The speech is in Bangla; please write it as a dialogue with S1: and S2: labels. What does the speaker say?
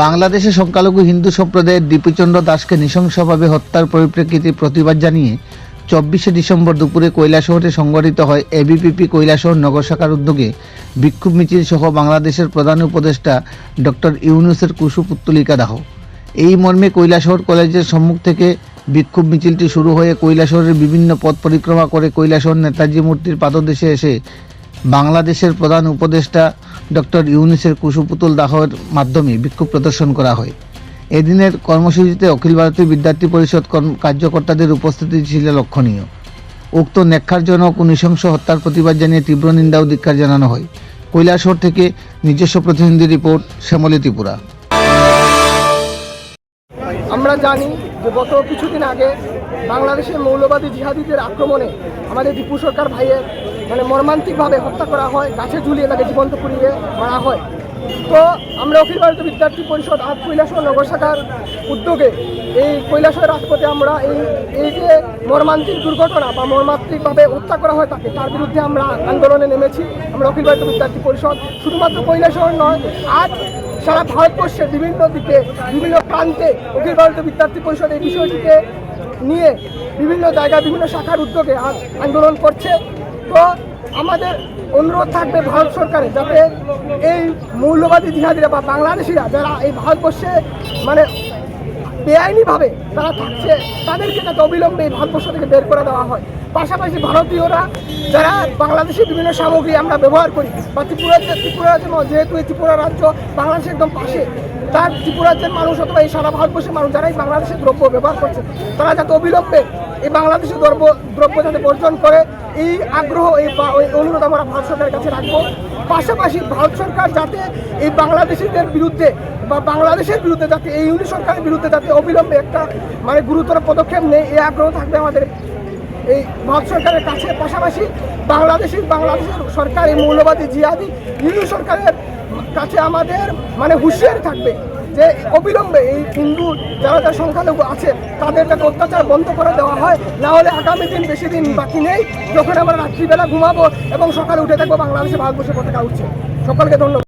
S1: বাংলাদেশে সংখ্যালঘু হিন্দু সম্প্রদায়ের দীপুচন্দ্র দাসকে নৃশংসভাবে হত্যার পরিপ্রেক্ষিতে প্রতিবাদ জানিয়ে চব্বিশে ডিসেম্বর দুপুরে কৈলাসহরে সংগঠিত হয় এবিপিপি কৈলাসহর নগর শাখার উদ্যোগে বিক্ষোভ মিছিল সহ বাংলাদেশের প্রধান উপদেষ্টা ডক্টর ইউনুসের কুশপুত্তলিকা দাহ। এই মর্মে কৈলাসহর কলেজের সম্মুখ থেকে বিক্ষোভ মিছিলটি শুরু হয়ে কৈলাসহরের বিভিন্ন পথ পরিক্রমা করে কৈলাসহর নেতাজি মূর্তির পাদদেশে এসে বাংলাদেশের প্রধান উপদেষ্টা ডক্টর ইউনিসের কুশপুতুল দাহের মাধ্যমে বিক্ষোভ প্রদর্শন করা হয়। এদিনের কর্মসূচিতে অখিল ভারতীয় বিদ্যার্থী পরিষদ কার্যকর্তাদের উপস্থিতি ছিল লক্ষণীয়। উক্ত নেক্ষারজনক ও নৃশংস হত্যার প্রতিবাদ জানিয়ে তীব্র নিন্দা ও ধিক্কার জানানো হয়। কৈলাসহর থেকে নিজস্ব প্রতিনিধি রিপোর্ট, শ্যামলী ত্রিপুরা।
S2: আমরা জানি যে গত কিছুদিন আগে বাংলাদেশের মৌলবাদী জিহাদিদের আক্রমণে আমাদের দীপু সরকার ভাইয়ের মানে মর্মান্তিকভাবে হত্যা করা হয়, গাছে ঝুলিয়ে তাকে জীবন্ত পুড়িয়ে মারা হয়। তো আমরা অখিল ভারতীয় বিদ্যার্থী পরিষদ আজ কৈলাসহর নগর শাখার উদ্যোগে এই কৈলাসহর রাজপথে আমরা এই এই যে মর্মান্তিক দুর্ঘটনা বা মর্মান্তিকভাবে হত্যা করা হয় তাকে, তার বিরুদ্ধে আমরা আন্দোলনে নেমেছি। আমরা অখিল ভারতীয় বিদ্যার্থী পরিষদ, শুধুমাত্র কৈলাসহর নয়, আজ সারা ভারতবর্ষের বিভিন্ন দিকে, বিভিন্ন প্রান্তে অখিল ভারতীয় বিদ্যার্থী পরিষদ এই বিষয়টিকে নিয়ে বিভিন্ন জায়গায়, বিভিন্ন শাখার উদ্যোগে আন্দোলন করছে। তো আমাদের অনুরোধ থাকবে ভারত সরকারের যাতে এই মৌলবাদী জিহাদিরা বা বাংলাদেশিরা যারা এই ভারতবর্ষে মানে বেআইনিভাবে তারা থাকছে, তাদেরকে যাতে অবিলম্বে এই ভারতবর্ষ থেকে বের করে দেওয়া হয়। পাশাপাশি ভারতীয়রা যারা বাংলাদেশের বিভিন্ন সামগ্রী আমরা ব্যবহার করি, বা ত্রিপুরা ত্রিপুরা ম- যেহেতু এই ত্রিপুরা রাজ্য বাংলাদেশের একদম পাশে, তার ত্রিপুরা রাজ্যের মানুষ অথবা এই সারা ভারতবর্ষের মানুষ যারা এই বাংলাদেশের দ্রব্য ব্যবহার করছে, তারা যাতে অবিলম্বে এই বাংলাদেশের দ্রব্য দ্রব্য যাতে বর্জন করে, এই আগ্রহ, এই অনুরোধ আমরা ভারত সরকারের কাছে রাখব। পাশাপাশি ভারত সরকার যাতে এই বাংলাদেশিদের বিরুদ্ধে বা বাংলাদেশের বিরুদ্ধে যাতে, এই ইউনি সরকারের বিরুদ্ধে যাতে অবিলম্বে একটা মানে গুরুতর পদক্ষেপ নেই এই আগ্রহ থাকবে আমাদের এই ভারত সরকারের কাছে। পাশাপাশি বাংলাদেশের বাংলাদেশের সরকার এই মৌলবাদী জিহাদি ইউনি সরকারের কাছে আমাদের মানে হুঁশিয়ারি থাকবে। যে অবিলম্বে এই হিন্দু যারা যারা সংখ্যালঘু আছে, তাদের যাতে অত্যাচার বন্ধ করে দেওয়া হয়, না হলে আগামী দিন বেশি দিন বাকি নেই। যখন আমরা রাত্রিবেলা ঘুমাবো এবং সকালে উঠে থাকব বাংলাদেশে ভারতবর্ষে পতাকা উঠছে। সকলকে ধন্যবাদ।